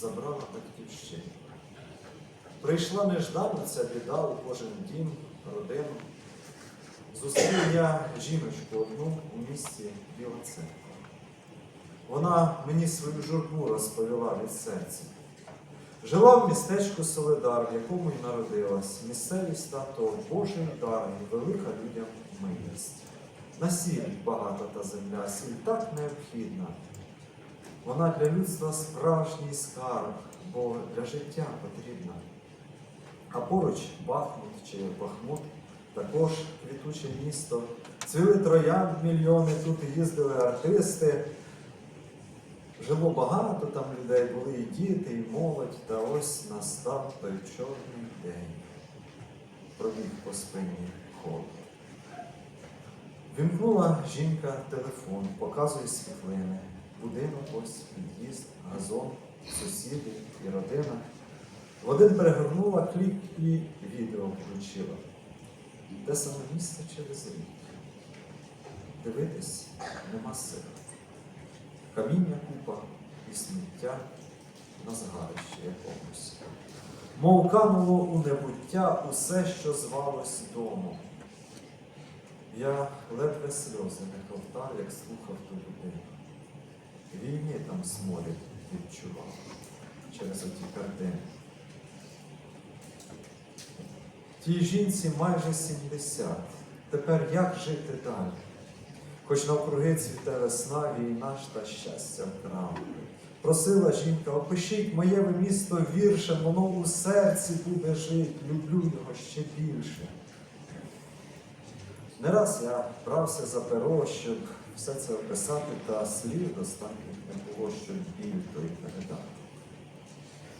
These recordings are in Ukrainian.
забрала батьківщину. Прийшла неждано ця біда у кожен дім, родину. Зустрів я жіночку одну у місті Біла Церква. Вона мені свою журбу розповіла від серця. Жила в містечку Солидар, в якому й народилась. Місцевість та то Божий дар і велика людям милість. На сіль багата та земля, сіль так необхідна. Вона для людства справжній скарб, бо для життя потрібна. А поруч Бахмут чи Бахмут також квітуче місто. Цвіли троянд мільйони, тут їздили артисти. Жило багато там людей, були і діти, і молодь, та ось настав той чорний день. Пробіг по спині холод. Вімкнула жінка телефон, показує світлини. Будинок ось під'їзд, газон, сусіди і родина. Один перегорнула кліп і відео включила. Те саме місце через рік. Дивитись нема сил. Каміння купа і сміття на згарищі якомусь. Мов кануло у небуття усе, що звалось дому. Я ледве сльози не ковтав, як слухав ту людину. Там сморід відчував через оті картини. Тій жінці майже 70. Тепер як жити далі? Хоч навкруги цвіте весна, війна та щастя вкрав. Просила жінка, опишіть моє ви місто віршем, воно у серці буде жить, люблю його ще більше. Не раз я брався за перо, щоб все це описати, та слів достатньо не було, щоб біль той передати.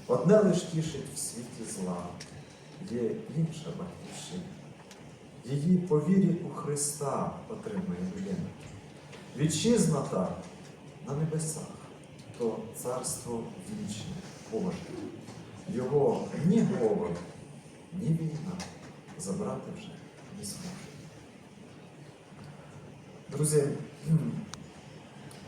Одне лиш тішить в світі зла, є інша батьківщина. Її по вірі у Христа отримує людина. Вітчизна та на небесах, то царство вічне, Боже. Його ні голод, ні війна забрати вже не зможе. Друзі,